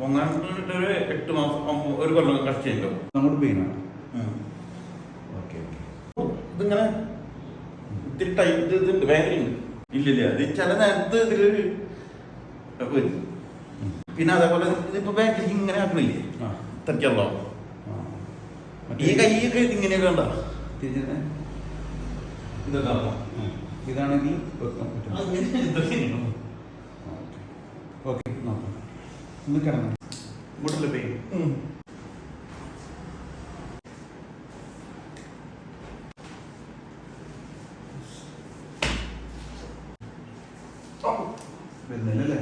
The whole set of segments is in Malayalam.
പൊങ്ങാൻ ഒരു എട്ട് മാസം ഒരു കൊല്ലം കഷ്ടിയുണ്ടോ അങ്ങോട്ട് പെയിനാണ് ഓക്കെ ഓക്കെ. ഇതിങ്ങനെ ഇത്തിരി ടൈറ്റ് ഇതുണ്ട് ഉണ്ട് ഇല്ലില്ല ഇത് ചില നേരത്ത് ഇതിലൊരു വരും പിന്നെ അതേപോലെ ഇതിപ്പോ ബാക്കിൽ ഇങ്ങനെ ആക്കണില്ലേ? ആ. ഈ കൈയൊക്കെ ഇങ്ങനെയൊക്കെ ഉണ്ടോ? ഇതൊക്കെ? ഇതാണെങ്കിൽ ഇതൊക്കെയാണോ? ഓക്കെ നോക്കാം. ഒന്ന് കിടന്നു. ഇങ്ങോട്ടല്ലേ പെയിൻ. വരുന്നില്ലല്ലേ.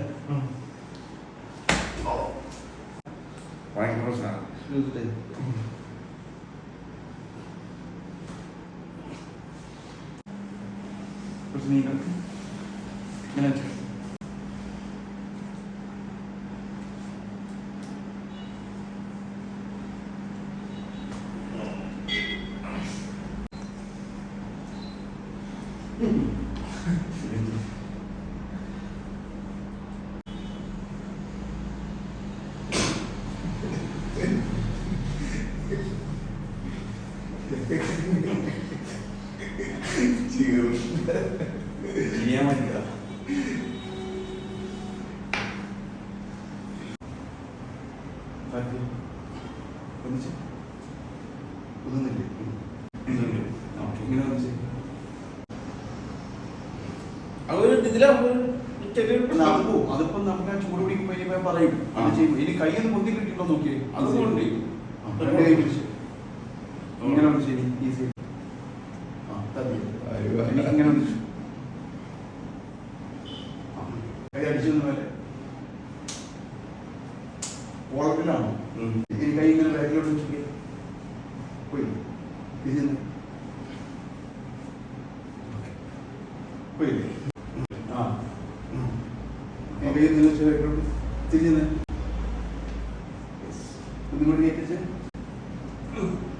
ഭയങ്കര പ്രശ്നമാണ്. 지금 미안합니다. 파이팅. 어디지? 우선 일이. 우선 일. 아, 경기라는지. പോവും. അതിപ്പം നമുക്ക് ചൂട് പിടിക്കുമ്പോ ഇനി പറയും അത് ഇത് ചെയ്യും. ഇനി കൈയൊന്ന് പൊന്തി കിട്ടിയിട്ടുണ്ടോ നോക്കിയേ? അതുകൊണ്ട് ഇങ്ങനെ ശരി ഈസി ആ തട്ടി ഇനി ഇങ്ങനെ. അടിച്ചു പോലെ വോളത്തിലാണോ ഉം. ഇനി കൈ ഇങ്ങനെ ബാക്കിലോട്ട് വെച്ചിട്ട് പോയി. ഇതിന്ന് പോയില്ലേ. വെച്ച് ബാക്കിലോട്ട് തിരിഞ്ഞ് ഒന്നും കൂടി കയറ്റിച്ച്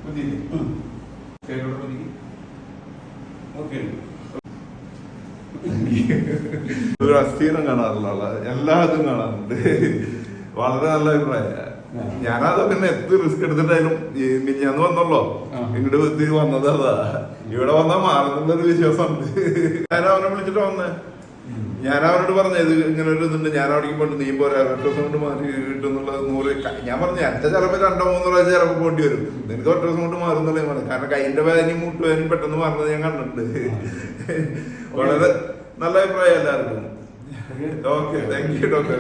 കുത്തിയില്ലേ ഓക്കെ. ഒരു അസ്ഥീരം കാണാറില്ല എല്ലാ ഇതും കാണാറുണ്ട്. വളരെ നല്ല അഭിപ്രായം. ഞാനത് പിന്നെ എത്ര റിസ്ക് എടുത്തിട്ടായാലും മിഞ്ഞാന്ന് വന്നല്ലോ. ഇങ്ങോട്ട് വന്നതാ വന്നത് അതാ. ഇവിടെ വന്നാൽ മാറുന്നുള്ളൊരു വിശ്വാസമുണ്ട്. ഞാൻ അവനെ വിളിച്ചിട്ട് വന്നേ? ഞാൻ അവനോട് പറഞ്ഞു ഇത് ഇങ്ങനെ ഒരു ഇതുണ്ട് ഞാൻ അവിടേക്ക് പോയിട്ട് നീ പോരാ ഒറ്റ ദിവസം കൊണ്ട് മാറി കിട്ടുന്നുള്ളത് നൂറ് ഞാൻ പറഞ്ഞു എന്റെ ചിലപ്പോൾ രണ്ടോ മൂന്നോ പ്രാവശ്യം ചിലപ്പോൾ പോണ്ടി വരും. നിനക്ക് ഒറ്റ ദിവസം കൊണ്ട് മാറുന്നുള്ള ഞാൻ പറഞ്ഞു. കാരണം കൈന്റെ വേദനയും മുട്ടുവേദനയും പെട്ടെന്ന് മാറുന്നത് ഞാൻ കണ്ടിട്ടുണ്ട്. വളരെ നല്ല അഭിപ്രായം എല്ലാവർക്കും. ഓക്കെ. Thank you doctor